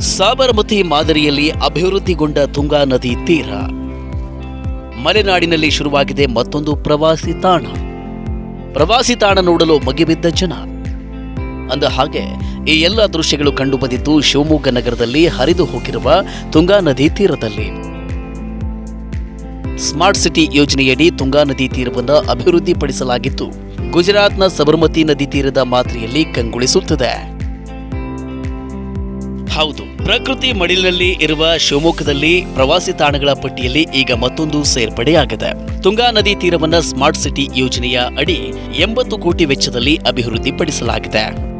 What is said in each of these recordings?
ಸಾಬರಮತಿ ಮಾದರಿಯಲ್ಲಿ ಅಭಿವೃದ್ಧಿಗೊಂಡ ತುಂಗಾ ನದಿ ತೀರ. ಮಲೆನಾಡಿನಲ್ಲಿ ಶುರುವಾಗಿದೆ ಮತ್ತೊಂದು ಪ್ರವಾಸಿ ತಾಣ. ಪ್ರವಾಸಿ ತಾಣ ನೋಡಲು ಮಗಿಬಿದ್ದ ಜನ. ಅಂದ ಹಾಗೆ, ಈ ಎಲ್ಲ ದೃಶ್ಯಗಳು ಕಂಡುಬಂದಿದ್ದು ಶಿವಮೊಗ್ಗ ನಗರದಲ್ಲಿ ಹರಿದು ಹೋಗಿರುವ ತುಂಗಾ ನದಿ ತೀರದಲ್ಲಿ. ಸ್ಮಾರ್ಟ್ ಸಿಟಿ ಯೋಜನೆಯಡಿ ತುಂಗಾ ನದಿ ತೀರವನ್ನು ಅಭಿವೃದ್ಧಿಪಡಿಸಲಾಗಿದ್ದು, ಗುಜರಾತ್ನ ಸಬರಮತಿ ನದಿ ತೀರದ ಮಾದರಿಯಲ್ಲಿ ಕಂಗೊಳಿಸುತ್ತದೆ. ಹೌದು. ಪ್ರಕೃತಿ ಮಡಿಲಿನಲ್ಲಿ ಇರುವ ಶಿವಮೊಗ್ಗದಲ್ಲಿ ಪ್ರವಾಸಿ ತಾಣಗಳ ಪಟ್ಟಿಯಲ್ಲಿ ಈಗ ಮತ್ತೊಂದು ಸೇರ್ಪಡೆಯಾಗಿದೆ. ತುಂಗಾ ನದಿ ತೀರವನ್ನ ಸ್ಮಾರ್ಟ್ ಸಿಟಿ ಯೋಜನೆಯ ಅಡಿ ಎಂಬತ್ತು ಕೋಟಿ ವೆಚ್ಚದಲ್ಲಿ ಅಭಿವೃದ್ಧಿಪಡಿಸಲಾಗಿದೆ.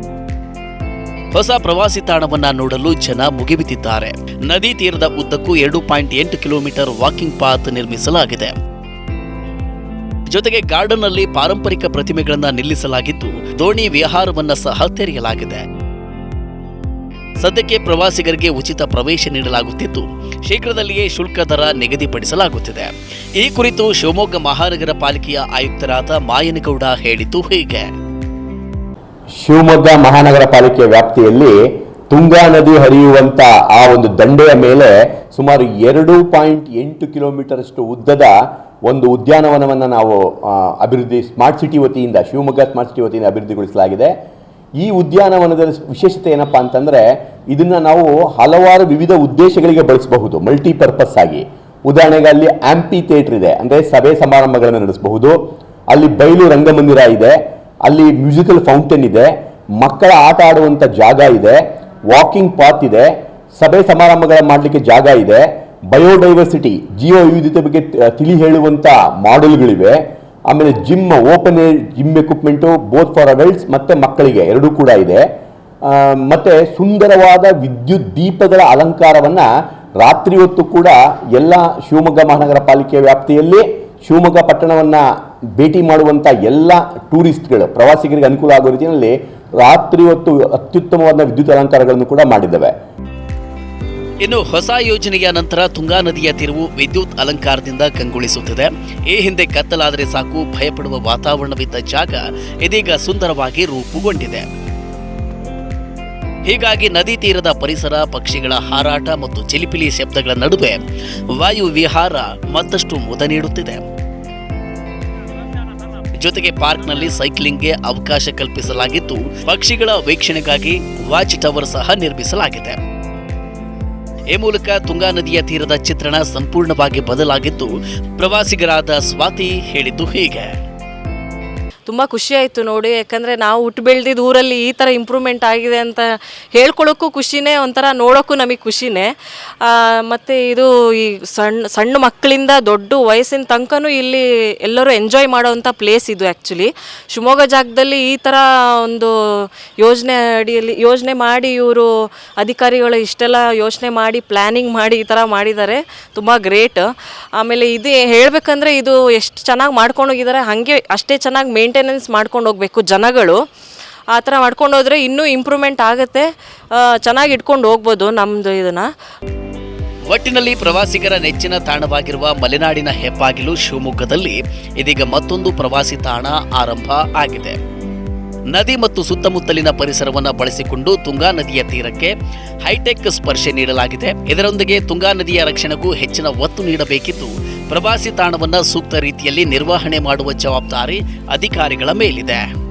ಹೊಸ ಪ್ರವಾಸಿ ತಾಣವನ್ನ ನೋಡಲು ಜನ ಮುಗಿಬಿದ್ದಿದ್ದಾರೆ. ನದಿ ತೀರದ ಉದ್ದಕ್ಕೂ ಎರಡು ಪಾಯಿಂಟ್ ಎಂಟು ಕಿಲೋಮೀಟರ್ ವಾಕಿಂಗ್ ಪಾತ್ ನಿರ್ಮಿಸಲಾಗಿದೆ. ಜೊತೆಗೆ ಗಾರ್ಡನ್ನಲ್ಲಿ ಪಾರಂಪರಿಕ ಪ್ರತಿಮೆಗಳನ್ನು ನಿಲ್ಲಿಸಲಾಗಿದ್ದು, ದೋಣಿ ವಿಹಾರವನ್ನ ಸಹ ತೆರೆಯಲಾಗಿದೆ. ಸದ್ಯಕ್ಕೆ ಪ್ರವಾಸಿಗರಿಗೆ ಉಚಿತ ಪ್ರವೇಶ ನೀಡಲಾಗುತ್ತಿದ್ದು, ಶೀಘ್ರದಲ್ಲಿಯೇ ಶುಲ್ಕ ದರ ನಿಗದಿಪಡಿಸಲಾಗುತ್ತಿದೆ. ಈ ಕುರಿತು ಶಿವಮೊಗ್ಗ ಮಹಾನಗರ ಪಾಲಿಕೆಯ ಆಯುಕ್ತರಾದ ಮಾಯನಗೌಡ ಹೇಳಿದ್ದು ಹೀಗೆ. ಶಿವಮೊಗ್ಗ ಮಹಾನಗರ ಪಾಲಿಕೆಯ ವ್ಯಾಪ್ತಿಯಲ್ಲಿ ತುಂಗಾ ನದಿ ಹರಿಯುವಂತ ಆ ಒಂದು ದಂಡೆಯ ಮೇಲೆ ಸುಮಾರು ಎರಡು ಪಾಯಿಂಟ್ ಎಂಟು ಕಿಲೋಮೀಟರಷ್ಟು ಉದ್ದದ ಒಂದು ಉದ್ಯಾನವನವನ್ನು ನಾವು ಅಭಿವೃದ್ಧಿ ಸ್ಮಾರ್ಟ್ ಸಿಟಿ ವತಿಯಿಂದ, ಶಿವಮೊಗ್ಗ ಸ್ಮಾರ್ಟ್ ಸಿಟಿ ವತಿಯಿಂದ ಅಭಿವೃದ್ಧಿಗೊಳಿಸಲಾಗಿದೆ. ಈ ಉದ್ಯಾನವನದ ವಿಶೇಷತೆ ಏನಪ್ಪಾ ಅಂತಂದ್ರೆ ಇದನ್ನ ನಾವು ಹಲವಾರು ವಿವಿಧ ಉದ್ದೇಶಗಳಿಗೆ ಬಳಸಬಹುದು ಮಲ್ಟಿಪರ್ಪಸ್ ಆಗಿ. ಉದಾಹರಣೆಗೆ ಅಲ್ಲಿ ಆಂಪಿ ಥಿಯೇಟರ್ ಇದೆ, ಅಂದ್ರೆ ಸಭೆ ಸಮಾರಂಭಗಳನ್ನು ನಡೆಸಬಹುದು. ಅಲ್ಲಿ ಬಯಲು ರಂಗಮಂದಿರ ಇದೆ, ಅಲ್ಲಿ ಮ್ಯೂಸಿಕಲ್ ಫೌಂಟೇನ್ ಇದೆ, ಮಕ್ಕಳ ಆಟ ಆಡುವಂತ ಜಾಗ ಇದೆ ವಾಕಿಂಗ್ ಪಾತ್ ಇದೆ, ಸಭೆ ಸಮಾರಂಭಗಳ ಮಾಡಲಿಕ್ಕೆ ಜಾಗ ಇದೆ ಬಯೋಡೈವರ್ಸಿಟಿ ಜೀವ ವಿವಿಧತೆ ಬಗ್ಗೆ ತಿಳಿ ಹೇಳುವಂತ ಮಾಡೆಲ್ಗಳಿವೆ ಆಮೇಲೆ gym open air gym equipment both for adults ಮತ್ತು ಮಕ್ಕಳಿಗೆ, ಎರಡೂ ಕೂಡ ಇದೆ. ಮತ್ತು ಸುಂದರವಾದ ವಿದ್ಯುತ್ ದೀಪಗಳ ಅಲಂಕಾರವನ್ನು ರಾತ್ರಿ ಹೊತ್ತು ಕೂಡ ಎಲ್ಲ ಶಿವಮೊಗ್ಗ ಮಹಾನಗರ ಪಾಲಿಕೆ ವ್ಯಾಪ್ತಿಯಲ್ಲಿ ಶಿವಮೊಗ್ಗ ಪಟ್ಟಣವನ್ನು ಭೇಟಿ ಮಾಡುವಂಥ ಎಲ್ಲ ಟೂರಿಸ್ಟ್ಗಳು, ಪ್ರವಾಸಿಗರಿಗೆ ಅನುಕೂಲ ಆಗೋ ರೀತಿಯಲ್ಲಿ ರಾತ್ರಿ ಹೊತ್ತು ಅತ್ಯುತ್ತಮವಾದ ವಿದ್ಯುತ್ ಅಲಂಕಾರಗಳನ್ನು ಕೂಡ ಮಾಡಿದ್ದೇವೆ. ಇನ್ನು ಹೊಸ ಯೋಜನೆಯ ನಂತರ ತುಂಗಾ ನದಿಯ ತಿರುವು ವಿದ್ಯುತ್ ಅಲಂಕಾರದಿಂದ ಕಂಗೊಳಿಸುತ್ತಿದೆ. ಈ ಹಿಂದೆ ಕತ್ತಲಾದರೆ ಸಾಕು ಭಯಪಡುವ ವಾತಾವರಣವಿದ್ದ ಜಾಗ ಇದೀಗ ಸುಂದರವಾಗಿ ರೂಪುಗೊಂಡಿದೆ. ಹೀಗಾಗಿ ನದಿ ತೀರದ ಪರಿಸರ, ಪಕ್ಷಿಗಳ ಹಾರಾಟ ಮತ್ತು ಚಿಲಿಪಿಲಿ ಶಬ್ದಗಳ ನಡುವೆ ವಾಯು ವಿಹಾರ ಮತ್ತಷ್ಟು ಮುದ ನೀಡುತ್ತಿದೆ. ಜೊತೆಗೆ ಪಾರ್ಕ್ನಲ್ಲಿ ಸೈಕ್ಲಿಂಗ್ಗೆ ಅವಕಾಶ ಕಲ್ಪಿಸಲಾಗಿದ್ದು, ಪಕ್ಷಿಗಳ ವೀಕ್ಷಣೆಗಾಗಿ ವಾಚ್ ಟವರ್ ಸಹ ನಿರ್ಮಿಸಲಾಗಿದೆ. ಈ ಮೂಲಕ ತುಂಗಾ ನದಿಯ ತೀರದ ಚಿತ್ರಣ ಸಂಪೂರ್ಣವಾಗಿ ಬದಲಾಗಿದ್ದು ಪ್ರವಾಸಿಗರಾದ ಸ್ವಾತಿ ಹೇಳಿದ್ದು ಹೀಗೆ. ತುಂಬ ಖುಷಿ ಆಯಿತು ನೋಡಿ, ಯಾಕಂದರೆ ನಾವು ಹುಟ್ಟು ಬೆಳೆದಿದ್ದ ಊರಲ್ಲಿ ಈ ಥರ ಇಂಪ್ರೂವ್ಮೆಂಟ್ ಆಗಿದೆ ಅಂತ ಹೇಳ್ಕೊಳ್ಳೋಕ್ಕೂ ಖುಷಿನೇ, ಒಂಥರ ನೋಡೋಕ್ಕೂ ನಮಗೆ ಖುಷಿನೇ. ಮತ್ತು ಇದು ಈ ಸಣ್ಣ ಸಣ್ಣ ಮಕ್ಕಳಿಂದ ದೊಡ್ಡ ವಯಸ್ಸಿನ ತನಕನೂ ಇಲ್ಲಿ ಎಲ್ಲರೂ ಎಂಜಾಯ್ ಮಾಡೋವಂಥ ಪ್ಲೇಸ್ ಇದು ಆ್ಯಕ್ಚುಲಿ ಶಿವಮೊಗ್ಗ ಜಾಗದಲ್ಲಿ ಈ ಥರ ಒಂದು ಯೋಜನೆ ಅಡಿಯಲ್ಲಿ, ಯೋಜನೆ ಮಾಡಿ ಇವರು ಅಧಿಕಾರಿಗಳು ಇಷ್ಟೆಲ್ಲ ಯೋಚನೆ ಮಾಡಿ ಪ್ಲ್ಯಾನಿಂಗ್ ಮಾಡಿ ಈ ಥರ ಮಾಡಿದ್ದಾರೆ. ತುಂಬ ಗ್ರೇಟ್ ಆಮೇಲೆ ಇದು ಹೇಳಬೇಕಂದ್ರೆ ಇದು ಎಷ್ಟು ಚೆನ್ನಾಗಿ ಮಾಡ್ಕೊಂಡೋಗಿದ್ದಾರೆ ಹಾಗೆ ಅಷ್ಟೇ ಚೆನ್ನಾಗಿ ಮೇಂಟೆನೆನ್ಸ್ ಮಾಡ್ಕೊಂಡು ಹೋಗಬೇಕು ಜನಗಳು. ಆ ಥರ ಮಾಡ್ಕೊಂಡು ಹೋದರೆ ಇನ್ನೂ ಇಂಪ್ರೂವ್ಮೆಂಟ್ ಆಗುತ್ತೆ. ಚೆನ್ನಾಗಿ ಇಟ್ಕೊಂಡು ಹೋಗ್ಬೋದು ನಮ್ಮದು ಇದನ್ನು. ಒಟ್ಟಿನಲ್ಲಿ ಪ್ರವಾಸಿಗರ ನೆಚ್ಚಿನ ತಾಣವಾಗಿರುವ ಮಲೆನಾಡಿನ ಹೆಬ್ಬಾಗಿಲು ಶಿವಮೊಗ್ಗದಲ್ಲಿ ಇದೀಗ ಮತ್ತೊಂದು ಪ್ರವಾಸಿ ತಾಣ ಆರಂಭ ಆಗಿದೆ. ನದಿ ಮತ್ತು ಸುತ್ತಮುತ್ತಲಿನ ಪರಿಸರವನ್ನು ಬಳಸಿಕೊಂಡು ತುಂಗಾ ನದಿಯ ತೀರಕ್ಕೆ ಹೈಟೆಕ್ ಸ್ಪರ್ಶೆ ನೀಡಲಾಗಿದೆ. ಇದರೊಂದಿಗೆ ತುಂಗಾ ನದಿಯ ರಕ್ಷಣೆಗೂ ಹೆಚ್ಚಿನ ಒತ್ತು ನೀಡಬೇಕಿದ್ದು ಪ್ರವಾಸಿ ತಾಣವನ್ನು ಸೂಕ್ತ ರೀತಿಯಲ್ಲಿ ನಿರ್ವಹಣೆ ಮಾಡುವ ಜವಾಬ್ದಾರಿ ಅಧಿಕಾರಿಗಳ ಮೇಲಿದೆ.